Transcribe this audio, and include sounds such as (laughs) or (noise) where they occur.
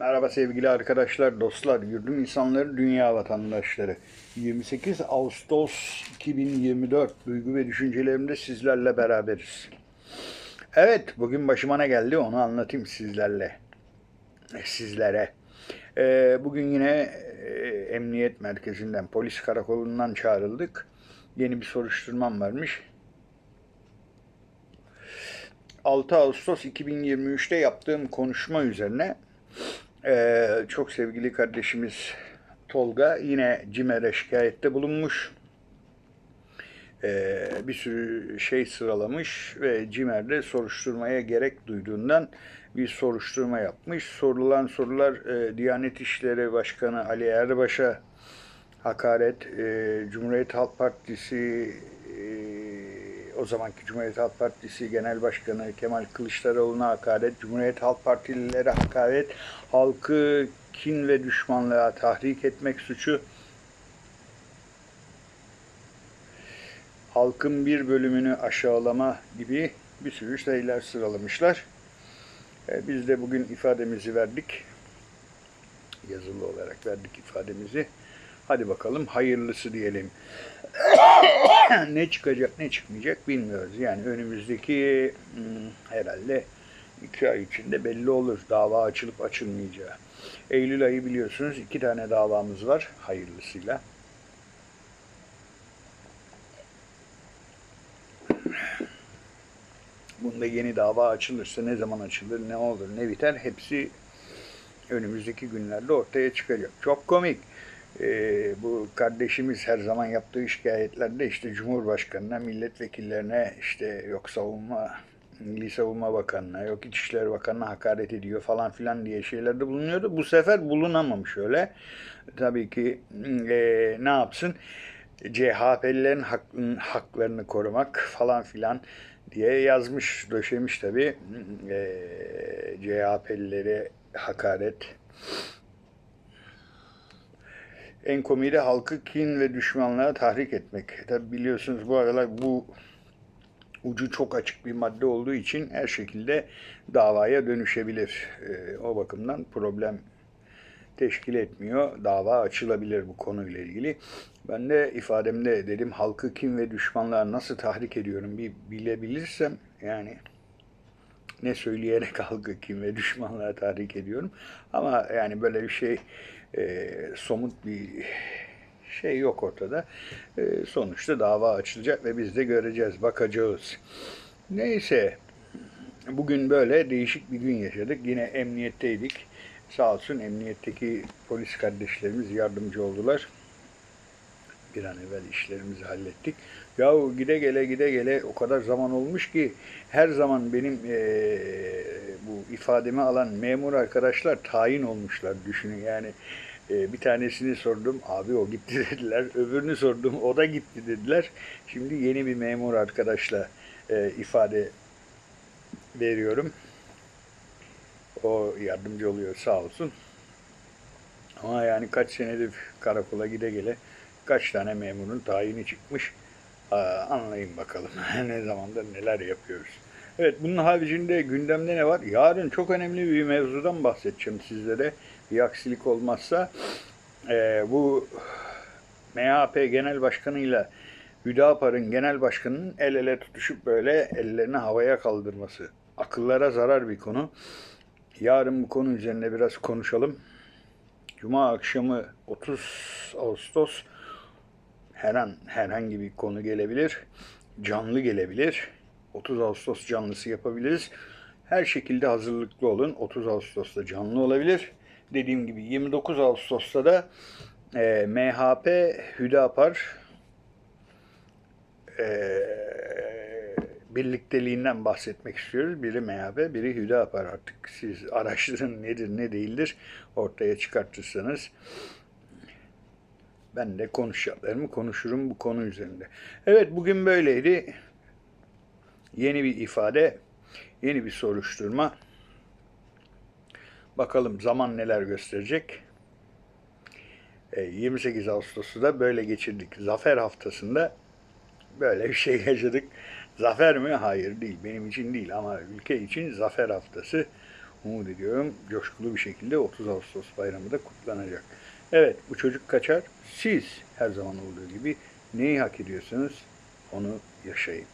Merhaba sevgili arkadaşlar, dostlar, yurdum insanları, dünya vatandaşları. 28 Ağustos 2024 duygu ve düşüncelerimde sizlerle beraberiz. Evet, bugün başıma ne geldi onu anlatayım sizlerle. Sizlere. Ee, bugün yine e, emniyet merkezinden, polis karakolundan çağrıldık. Yeni bir soruşturmam varmış. 6 Ağustos 2023'te yaptığım konuşma üzerine ee, çok sevgili kardeşimiz Tolga yine CİMER'e şikayette bulunmuş. Ee, bir sürü şey sıralamış ve CİMER'de soruşturmaya gerek duyduğundan bir soruşturma yapmış. Sorulan sorular e, Diyanet İşleri Başkanı Ali Erbaş'a hakaret, e, Cumhuriyet Halk Partisi e, o zamanki Cumhuriyet Halk Partisi Genel Başkanı Kemal Kılıçdaroğlu'na hakaret, Cumhuriyet Halk Partililere hakaret, halkı kin ve düşmanlığa tahrik etmek suçu, halkın bir bölümünü aşağılama gibi bir sürü şeyler sıralamışlar. E, Biz de bugün ifademizi verdik. Yazılı olarak verdik ifademizi. Hadi bakalım hayırlısı diyelim. (coughs) ne çıkacak ne çıkmayacak bilmiyoruz. Yani önümüzdeki hmm, herhalde iki ay içinde belli olur dava açılıp açılmayacağı. Eylül ayı biliyorsunuz iki tane davamız var hayırlısıyla. Bunda yeni dava açılırsa ne zaman açılır, ne olur, ne biter hepsi önümüzdeki günlerde ortaya çıkacak. Çok komik. Ee, bu kardeşimiz her zaman yaptığı şikayetlerde işte Cumhurbaşkanı'na, milletvekillerine işte yok savunma, Milli Savunma Bakanı'na, yok İçişleri Bakanı'na hakaret ediyor falan filan diye şeylerde bulunuyordu. Bu sefer bulunamamış öyle. Tabii ki e, ne yapsın? CHP'lilerin hak, haklarını korumak falan filan diye yazmış, döşemiş tabii. E, CHP'lilere hakaret. En komiği halkı kin ve düşmanlığa tahrik etmek. Tabi biliyorsunuz bu aralar bu ucu çok açık bir madde olduğu için her şekilde davaya dönüşebilir. Ee, o bakımdan problem teşkil etmiyor. Dava açılabilir bu konuyla ilgili. Ben de ifademde dedim halkı kin ve düşmanlığa nasıl tahrik ediyorum bir bilebilirsem yani ne söyleyerek halkı kim ve düşmanlığa tahrik ediyorum. Ama yani böyle bir şey e, somut bir şey yok ortada. E, sonuçta dava açılacak ve biz de göreceğiz, bakacağız. Neyse, bugün böyle değişik bir gün yaşadık. Yine emniyetteydik. Sağ olsun emniyetteki polis kardeşlerimiz yardımcı oldular. Bir an evvel işlerimizi hallettik. Yahu gide gele gide gele o kadar zaman olmuş ki her zaman benim eee, bu ifademi alan memur arkadaşlar tayin olmuşlar düşünün yani. Eee, bir tanesini sordum abi o gitti (laughs) dediler. Öbürünü sordum o da gitti dediler. Şimdi yeni bir memur arkadaşla eee, ifade veriyorum. O yardımcı oluyor sağ olsun. Ama yani kaç senedir karakola gide gele kaç tane memurun tayini çıkmış. Anlayın bakalım (laughs) ne zamandır neler yapıyoruz. Evet bunun haricinde gündemde ne var? Yarın çok önemli bir mevzudan bahsedeceğim sizlere. Bir aksilik olmazsa. Ee, bu MHP Genel Başkanı'yla Hüdapar'ın Genel Başkanı'nın el ele tutuşup böyle ellerini havaya kaldırması. Akıllara zarar bir konu. Yarın bu konu üzerine biraz konuşalım. Cuma akşamı 30 Ağustos her an herhangi bir konu gelebilir. Canlı gelebilir. 30 Ağustos canlısı yapabiliriz. Her şekilde hazırlıklı olun. 30 Ağustos'ta canlı olabilir. Dediğim gibi 29 Ağustos'ta da e, MHP Hüdapar e, birlikteliğinden bahsetmek istiyoruz. Biri MHP, biri Hüdapar. Artık siz araştırın nedir ne değildir ortaya çıkartırsanız ben de konuşacaklarımı konuşurum bu konu üzerinde. Evet bugün böyleydi. Yeni bir ifade, yeni bir soruşturma. Bakalım zaman neler gösterecek. E, 28 Ağustos'u da böyle geçirdik. Zafer haftasında böyle bir şey yaşadık. Zafer mi? Hayır değil. Benim için değil ama ülke için zafer haftası. umut ediyorum coşkulu bir şekilde 30 Ağustos bayramı da kutlanacak. Evet bu çocuk kaçar. Siz her zaman olduğu gibi neyi hak ediyorsanız onu yaşayın.